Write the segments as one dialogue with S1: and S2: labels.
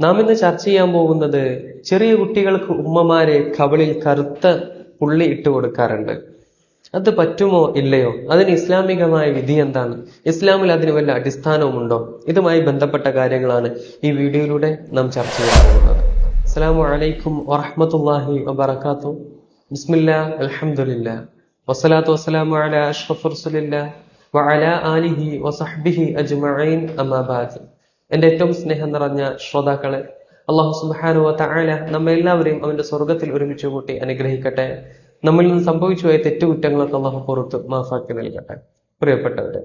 S1: നാം ഇന്ന് ചർച്ച ചെയ്യാൻ പോകുന്നത് ചെറിയ കുട്ടികൾക്ക് ഉമ്മമാരെ കവളിൽ കറുത്ത പുള്ളി ഇട്ട് കൊടുക്കാറുണ്ട്. അത് പറ്റുമോ ഇല്ലയോ? അതിന് ഇസ്ലാമികമായ വിധി എന്താണ്? ഇസ്ലാമിൽ അതിന് വല്ല അടിസ്ഥാനവുമുണ്ടോ? ഇതുമായി ബന്ധപ്പെട്ട കാര്യങ്ങളാണ് ഈ വീഡിയോയിലൂടെ നാം ചർച്ച ചെയ്യാൻ പോകുന്നത്. അസ്സലാമു അലൈക്കും വറഹ്മത്തുള്ളാഹി വബറകാതുഹു. ബിസ്മില്ലാ അൽഹംദുലില്ലാ. വസ്സലാത്തു വസ്സലാമു അലാ അഷ്റഫി റസൂലില്ലാ. വഅലാ ആലിഹി വസഹ്ബിഹി അജ്മഈൻ. അമ്മാ എന്റെ ഏറ്റവും സ്നേഹം നിറഞ്ഞ ശ്രോതാക്കളെ അള്ളാഹു വ തആല നമ്മെ എല്ലാവരെയും അവന്റെ സ്വർഗത്തിൽ ഒരുമിച്ച് കൂട്ടി അനുഗ്രഹിക്കട്ടെ. നമ്മിൽ നിന്ന് സംഭവിച്ചു പോയ തെറ്റുകുറ്റങ്ങളൊക്കെ അള്ളാഹു പുറത്ത് മാഫാക്കി നൽകട്ടെ. പ്രിയപ്പെട്ടവരെ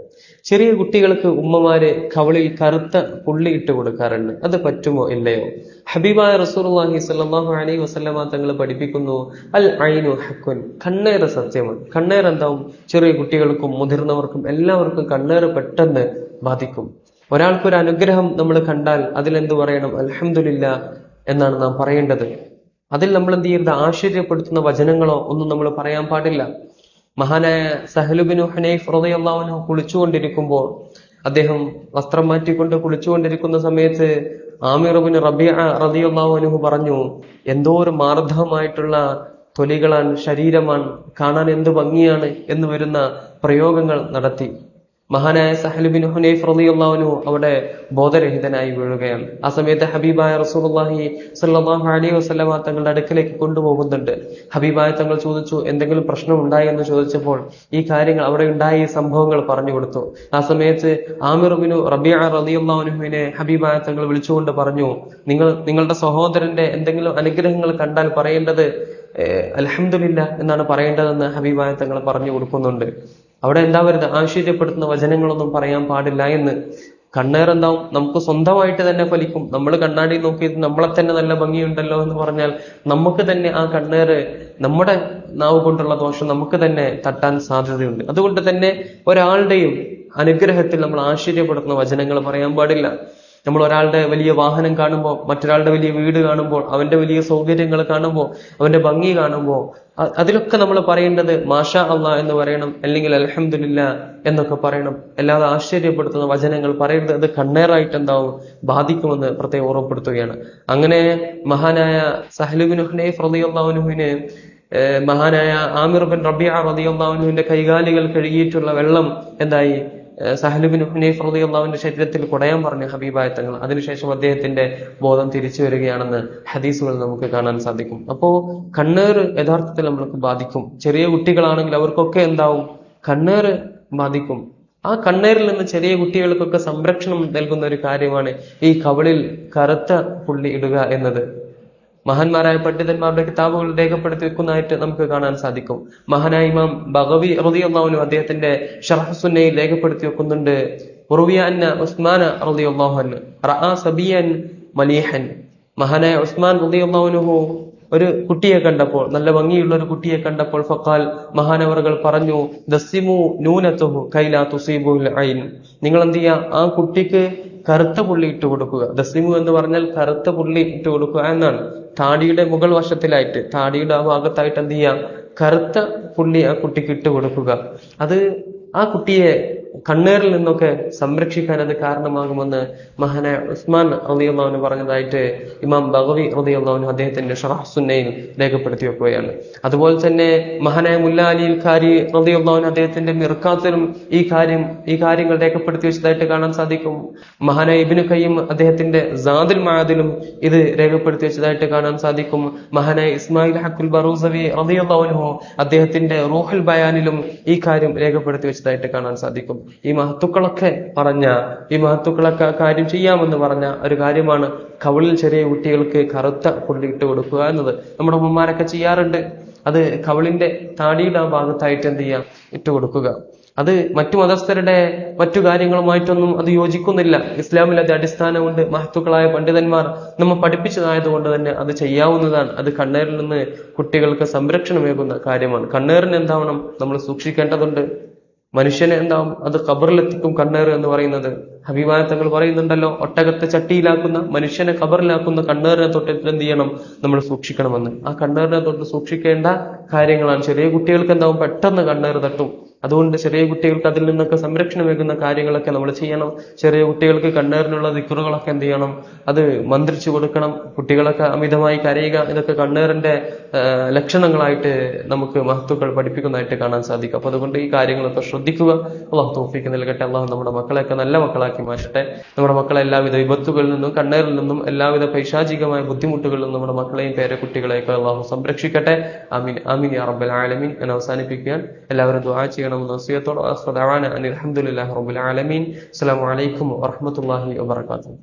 S1: ചെറിയ കുട്ടികൾക്ക് ഉമ്മമാരെ കവളിൽ കറുത്ത പുള്ളി ഇട്ട് കൊടുക്കാറുണ്ട്. അത് പറ്റുമോ ഇല്ലയോ? ഹബീബായ റസൂർഹി സല്ലാഹു അലൈ വസ്ലമ തങ്ങൾ പഠിപ്പിക്കുന്നു അൽ ഐനു ഹക്കുൻ കണ്ണേറ് സത്യമാണ്. കണ്ണേർ എന്താവും? ചെറിയ കുട്ടികൾക്കും മുതിർന്നവർക്കും എല്ലാവർക്കും കണ്ണേറ് പെട്ടെന്ന് ബാധിക്കും. ഒരാൾക്കൊരു അനുഗ്രഹം നമ്മൾ കണ്ടാൽ അതിലെന്ത് പറയണം? അലഹമില്ല എന്നാണ് നാം പറയേണ്ടത്. അതിൽ നമ്മൾ എന്ത് ചെയ്യരുത്? ആശ്ചര്യപ്പെടുത്തുന്ന വചനങ്ങളോ ഒന്നും നമ്മൾ പറയാൻ പാടില്ല. മഹാനായ സഹലുബിനു ഹനൈഫ് റളിയല്ലാഹു കുളിച്ചുകൊണ്ടിരിക്കുമ്പോൾ അദ്ദേഹം വസ്ത്രം മാറ്റിക്കൊണ്ട് കുളിച്ചുകൊണ്ടിരിക്കുന്ന സമയത്ത് ആമിറബിന് റബിയ അൻഹു പറഞ്ഞു എന്തോ ഒരു മാർദ്ദവമായിട്ടുള്ള തൊലികളാണ് ശരീരമാണ് കാണാൻ എന്ത് ഭംഗിയാണ്? എന്ന് വരുന്ന പ്രയോഗങ്ങൾ നടത്തി. മഹാനായ സഹലുബിൻ ഹുനൈഫ് റളിയല്ലാഹു അവിടെ ബോധരഹിതനായി വീഴുകയാണ്. ആ സമയത്ത് ഹബീബായ റസൂലുള്ളാഹി സല്ലാഹു അലൈഹി വസ്ലമ തങ്ങളുടെ അടുക്കലേക്ക് കൊണ്ടുപോകുന്നുണ്ട്. ഹബീബായ തങ്ങൾ ചോദിച്ചു എന്തെങ്കിലും പ്രശ്നം ഉണ്ടായി? എന്ന് ചോദിച്ചപ്പോൾ ഈ കാര്യങ്ങൾ അവിടെ ഉണ്ടായ സംഭവങ്ങൾ പറഞ്ഞു കൊടുത്തു. ആ സമയത്ത് ആമിറുബിനു റബിയ അള്ളാഹുനുഹുവിനെ ഹബീബായ തങ്ങൾ വിളിച്ചുകൊണ്ട് പറഞ്ഞു നിങ്ങൾ നിങ്ങളുടെ സഹോദരന്റെ എന്തെങ്കിലും അനുഗ്രഹങ്ങൾ കണ്ടാൽ പറയേണ്ടത് അലഹമില്ല എന്നാണ് പറയേണ്ടതെന്ന് ഹബീബായ തങ്ങൾ പറഞ്ഞു കൊടുക്കുന്നുണ്ട്. അവിടെ എന്താ വരുന്നത്? ആശ്ചര്യപ്പെടുത്തുന്ന വചനങ്ങളൊന്നും പറയാൻ പാടില്ല എന്ന്. കണ്ണേർ എന്താവും നമുക്ക് സ്വന്തമായിട്ട് തന്നെ ഫലിക്കും. നമ്മൾ കണ്ണാടി നോക്കിയിട്ട് നമ്മളെ തന്നെ നല്ല ഭംഗിയുണ്ടല്ലോ എന്ന് പറഞ്ഞാൽ നമുക്ക് തന്നെ ആ കണ്ണേറ് നമ്മുടെ നാവ് കൊണ്ടുള്ള ദോഷം നമുക്ക് തന്നെ തട്ടാൻ സാധ്യതയുണ്ട്. അതുകൊണ്ട് തന്നെ ഒരാളുടെയും അനുഗ്രഹത്തിൽ നമ്മൾ ആശ്ചര്യപ്പെടുത്തുന്ന വചനങ്ങൾ പറയാൻ പാടില്ല. നമ്മൾ ഒരാളുടെ വലിയ വാഹനം കാണുമ്പോൾ മറ്റൊരാളുടെ വലിയ വീട് കാണുമ്പോൾ അവന്റെ വലിയ സൗകര്യങ്ങൾ കാണുമ്പോൾ അവന്റെ ഭംഗി കാണുമ്പോൾ അതിലൊക്കെ നമ്മൾ പറയേണ്ടത് മാഷാ അള്ള എന്ന് പറയണം അല്ലെങ്കിൽ അലഹമില്ല എന്നൊക്കെ പറയണം. അല്ലാതെ ആശ്ചര്യപ്പെടുത്തുന്ന വചനങ്ങൾ പറയരുത്. അത് കണ്ണേറായിട്ട് എന്താവും ബാധിക്കുമെന്ന് പ്രത്യേകം ഓർമ്മപ്പെടുത്തുകയാണ്. അങ്ങനെ മഹാനായ സഹലുബിൻ ഹുനൈഫ് റളിയല്ലാഹുവിന് മഹാനായ ആമിർ ബിൻ റബിയ റളിയല്ലാഹുവിന്റെ കൈകാലികൾ കഴുകിയിട്ടുള്ള വെള്ളം എന്തായി? സഹലുബിൻ ഹുനൈഫ് റളിയല്ലാഹുവിന്റെ ശരീരത്തിൽ കുടയാൻ പറഞ്ഞു ഹബീബായ തങ്ങൾ. അതിനുശേഷം അദ്ദേഹത്തിന്റെ ബോധം തിരിച്ചു വരികയാണെന്ന് ഹദീസുകൾ നമുക്ക് കാണാൻ സാധിക്കും. അപ്പോ കണ്ണേർ യഥാർത്ഥത്തിൽ നമ്മൾക്ക് ബാധിക്കും. ചെറിയ കുട്ടികളാണെങ്കിൽ അവർക്കൊക്കെ എന്താവും? കണ്ണേർ ബാധിക്കും. ആ കണ്ണേറിൽ നിന്ന് ചെറിയ കുട്ടികൾക്കൊക്കെ സംരക്ഷണം നൽകുന്ന ഒരു കാര്യമാണ് ഈ കവളിൽ കറുത്ത പുള്ളി ഇടുക എന്നത്. മഹാന്മാരായ പണ്ഡിതന്മാരുടെ കിതാബുകൾ രേഖപ്പെടുത്തി വെക്കുന്നതായിട്ട് നമുക്ക് കാണാൻ സാധിക്കും. മഹാനായ ഇമാം ബഗവി റളിയല്ലാഹു അദ്ദേഹത്തിന്റെ ഷറഹുസുന്നയിൽ രേഖപ്പെടുത്തി വെക്കുന്നുണ്ട് ഉറുവിയ അന്ന റഅ മലീഹൻ. മഹാനായ ഉസ്മാൻ റളിയല്ലാഹു ഒരു കുട്ടിയെ കണ്ടപ്പോൾ നല്ല ഭംഗിയുള്ള ഒരു കുട്ടിയെ കണ്ടപ്പോൾ ഫക്കാൽ മഹാനവറുകൾ പറഞ്ഞു ദസ്സിമു നൂനത്തുഹു കൈലാ തുസീബുൽ ഐൻ. നിങ്ങൾ എന്ത് ചെയ്യുക ആ കുട്ടിക്ക് കറുത്ത പുള്ളി ഇട്ട് കൊടുക്കുക. ദസ്ലിമു എന്ന് പറഞ്ഞാൽ കറുത്ത പുള്ളി ഇട്ട് കൊടുക്കുക എന്നാണ്. താടിയുടെ മുകൾ വശത്തിലായിട്ട് താടിയുടെ ആ ഭാഗത്തായിട്ട് എന്ത് ചെയ്യാം കറുത്ത പുള്ളി ആ കുട്ടിക്ക് ഇട്ട് കൊടുക്കുക. അത് ആ കുട്ടിയെ കണ്ണേറിൽ നിന്നൊക്കെ സംരക്ഷിക്കാൻ അത് കാരണമാകുമെന്ന് മഹാനായ ഉസ്മാൻ റളിയല്ലാഹു പറഞ്ഞതായിട്ട് ഇമാം ബഗവി റളിയല്ലാഹു അദ്ദേഹത്തിന്റെ ഷറാഹ്സുന്നയിൽ രേഖപ്പെടുത്തി വെക്കുകയാണ്. അതുപോലെ തന്നെ മഹാനായ മുല്ല അലിൽ ഖാരി റളിയല്ലാഹു അദ്ദേഹത്തിന്റെ മിർക്കാത്തിലും ഈ കാര്യം ഈ കാര്യങ്ങൾ രേഖപ്പെടുത്തി വെച്ചതായിട്ട് കാണാൻ സാധിക്കും. മഹാനായ ഇബിന് കയ്യും അദ്ദേഹത്തിന്റെ ജാദിൽ മാദിലും ഇത് രേഖപ്പെടുത്തി വെച്ചതായിട്ട് കാണാൻ സാധിക്കും. മഹാനായ ഇസ്മായിൽ ഹക്കുൽ ബറൂസവി റളിയല്ലാഹു അദ്ദേഹത്തിന്റെ റൂഹുൽ ബയാനിലും ഈ കാര്യം രേഖപ്പെടുത്തി വെച്ചതായിട്ട് കാണാൻ സാധിക്കും. ഈ മഹത്തുക്കളൊക്കെ പറഞ്ഞ ഈ മഹത്തുക്കളൊക്കെ കാര്യം ചെയ്യാമെന്ന് പറഞ്ഞ ഒരു കാര്യമാണ് കവിളിൽ ചെറിയ കുട്ടികൾക്ക് കറുത്ത പുള്ളി കൊടുക്കുക എന്നത്. നമ്മുടെ ഉമ്മമാരൊക്കെ ചെയ്യാറുണ്ട്. അത് കവിളിന്റെ താടിയുടെ ആ ഭാഗത്തായിട്ട് എന്ത് ചെയ്യാം? ഇട്ട് കൊടുക്കുക. അത് മറ്റു മതസ്ഥരുടെ മറ്റു കാര്യങ്ങളുമായിട്ടൊന്നും അത് യോജിക്കുന്നില്ല. ഇസ്ലാമിൽ അത് അടിസ്ഥാനമുണ്ട്. മഹത്തുക്കളായ പണ്ഡിതന്മാർ നമ്മൾ പഠിപ്പിച്ചതായതുകൊണ്ട് തന്നെ അത് ചെയ്യാവുന്നതാണ്. അത് കണ്ണേറിൽ നിന്ന് കുട്ടികൾക്ക് സംരക്ഷണമേകുന്ന കാര്യമാണ്. കണ്ണേറിന് എന്താവണം നമ്മൾ സൂക്ഷിക്കേണ്ടതുണ്ട്. മനുഷ്യനെ എന്താവും? അത് ഖബറിലെത്തിക്കും കണ്ണേറ് എന്ന് പറയുന്നത്. ഹബീബായ പറയുന്നുണ്ടല്ലോ ഒട്ടകത്തെ ചട്ടിയിലാക്കുന്ന മനുഷ്യനെ ഖബറിലാക്കുന്ന കണ്ണേറിനെ തൊട്ടിട്ട് എന്ത് ചെയ്യണം? നമ്മൾ സൂക്ഷിക്കണമെന്ന്. ആ കണ്ണേറിനെ തൊട്ട് സൂക്ഷിക്കേണ്ട കാര്യങ്ങളാണ്. ചെറിയ കുട്ടികൾക്ക് എന്താവും? പെട്ടെന്ന് കണ്ണേറ് തട്ടും. അതുകൊണ്ട് ചെറിയ കുട്ടികൾക്ക് അതിൽ നിന്നൊക്കെ സംരക്ഷണം സംരക്ഷണമേകുന്ന കാര്യങ്ങളൊക്കെ നമ്മൾ ചെയ്യണം. ചെറിയ കുട്ടികൾക്ക് കണ്ണേറിനുള്ള ദിക്കറുകളൊക്കെ എന്ത് ചെയ്യണം? അത് മന്ത്രിച്ചു കൊടുക്കണം. കുട്ടികളൊക്കെ അമിതമായി കരയുക. ഇതൊക്കെ കണ്ണേറിന്റെ ലക്ഷണങ്ങളായിട്ട് നമുക്ക് മഹത്തുക്കൾ പഠിപ്പിക്കുന്നതായിട്ട് കാണാൻ സാധിക്കും. അപ്പൊ അതുകൊണ്ട് ഈ കാര്യങ്ങളൊക്കെ ശ്രദ്ധിക്കുക. അള്ളാഹു തോഫിക്ക് നൽകട്ടെ. അള്ളാഹു നമ്മുടെ മക്കളെയൊക്കെ നല്ല മക്കളാക്കി മാറ്റട്ടെ. നമ്മുടെ മക്കളെ എല്ലാവിധ വിപത്തുകളിൽ നിന്നും കണ്ണേറിൽ നിന്നും എല്ലാവിധ പൈശാചികമായ ബുദ്ധിമുട്ടുകളിൽ നിന്നും നമ്മുടെ മക്കളെയും പേരക്കുട്ടികളെയൊക്കെ അള്ളാഹു സംരക്ഷിക്കട്ടെ. ആമീൻ. യാ റബ്ബൽ ആലമീൻ. എന്ന് അവസാനിപ്പിക്കാൻ എല്ലാവരും خير الوصية وآخر دعوانا أن الحمد لله رب العالمين. السلام عليكم ورحمة الله وبركاته.